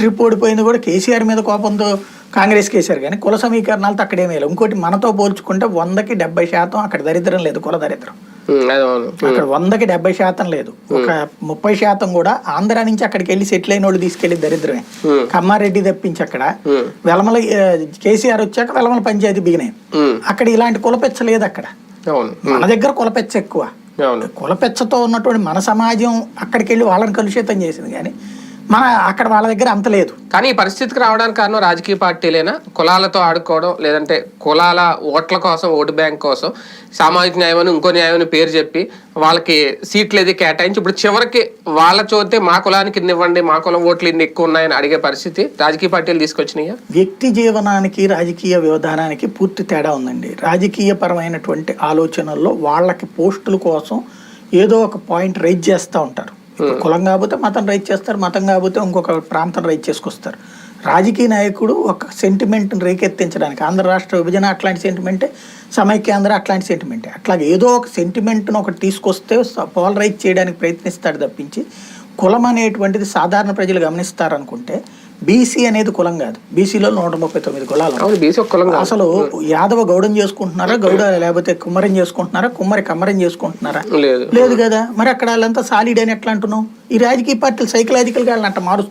Trip ఓడిపోయింది కూడా కేసీఆర్ మీద కోపంతో కాంగ్రెస్ కేసీఆర్. కానీ కుల సమీకరణాలతో అక్కడేమీ లేదు ఇంకోటి మనతో పోల్చుకుంటే వందకి డెబ్బై శాతం అక్కడ దరిద్రం లేదు కుల దరిద్రం. అక్కడ వందకి డెబ్బై శాతం లేదు. ఒక ముప్పై శాతం కూడా ఆంధ్ర నుంచి అక్కడికి వెళ్ళి సెటిల్ అయిన వాళ్ళు తీసుకెళ్ళి దరిద్రమే. కమ్మారెడ్డి తప్పించి అక్కడ. వెలమల కేసీఆర్ వచ్చాక వెలమల పంచాయతీ బిగినాయి అక్కడ ఇలాంటి కులపెచ్చ లేదు అక్కడ. మన దగ్గర కులపెచ్చ ఎక్కువ. కులపెచ్చతో ఉన్నటువంటి మన సమాజం అక్కడికి వెళ్ళి వాళ్ళని కలుషితం చేసింది. కానీ మన అక్కడ వాళ్ళ దగ్గర అంత లేదు. కానీ ఈ పరిస్థితికి రావడానికి కారణం రాజకీయ పార్టీలేనా? కులాలతో ఆడుకోవడం లేదంటే కులాల ఓట్ల కోసం ఓటు బ్యాంక్ కోసం సామాజిక న్యాయం అని ఇంకో న్యాయం పేరు చెప్పి వాళ్ళకి సీట్లు ఏది కేటాయించి ఇప్పుడు చివరికి వాళ్ళ చూస్తే మా కులానికి ఇన్ని ఇవ్వండి మా కులం ఓట్లు ఇన్ని ఎక్కువ ఉన్నాయని అడిగే పరిస్థితి రాజకీయ పార్టీలు తీసుకొచ్చినాయా? వ్యక్తి జీవనానికి రాజకీయ వ్యవధానానికి పూర్తి తేడా ఉందండి. రాజకీయపరమైనటువంటి ఆలోచనల్లో వాళ్ళకి పోస్టుల కోసం ఏదో ఒక పాయింట్ రైజ్ చేస్తూ ఉంటారు. కులం కాకపోతే మతం రైజ్ చేస్తారు మతం కాకపోతే ఇంకొక ప్రాంతం రైజ్ చేసుకొస్తారు. రాజకీయ నాయకుడు ఒక సెంటిమెంట్ని రేకెత్తించడానికి ఆంధ్ర రాష్ట్ర విభజన అట్లాంటి సెంటిమెంటే సమైక్యాంధ్ర అట్లాంటి సెంటిమెంటే అట్లాగే ఏదో ఒక సెంటిమెంట్ను ఒకటి తీసుకొస్తే పోలరైజ్ చేయడానికి ప్రయత్నిస్తాడు తప్పించి కులం అనేటువంటిది సాధారణ ప్రజలు గమనిస్తారనుకుంటే బీసీ అనేది కులం కాదు. బీసీలో నూట ముప్పై తొమ్మిది కులాలు. అసలు యాదవ గౌడం చేసుకుంటున్నారా గౌడ లేకపోతే కుమ్మరం చేసుకుంటున్నారా కుమ్మరి కమ్మరం చేసుకుంటున్నారా? లేదు. కదా. మరి అక్కడ వాళ్ళంతా సాలిడ్ అని ఎట్లా అంటున్నావు? ఈ రాజకీయ పార్టీలు సైకలాజికల్గా వాళ్ళని అట్ట మారుస్తారు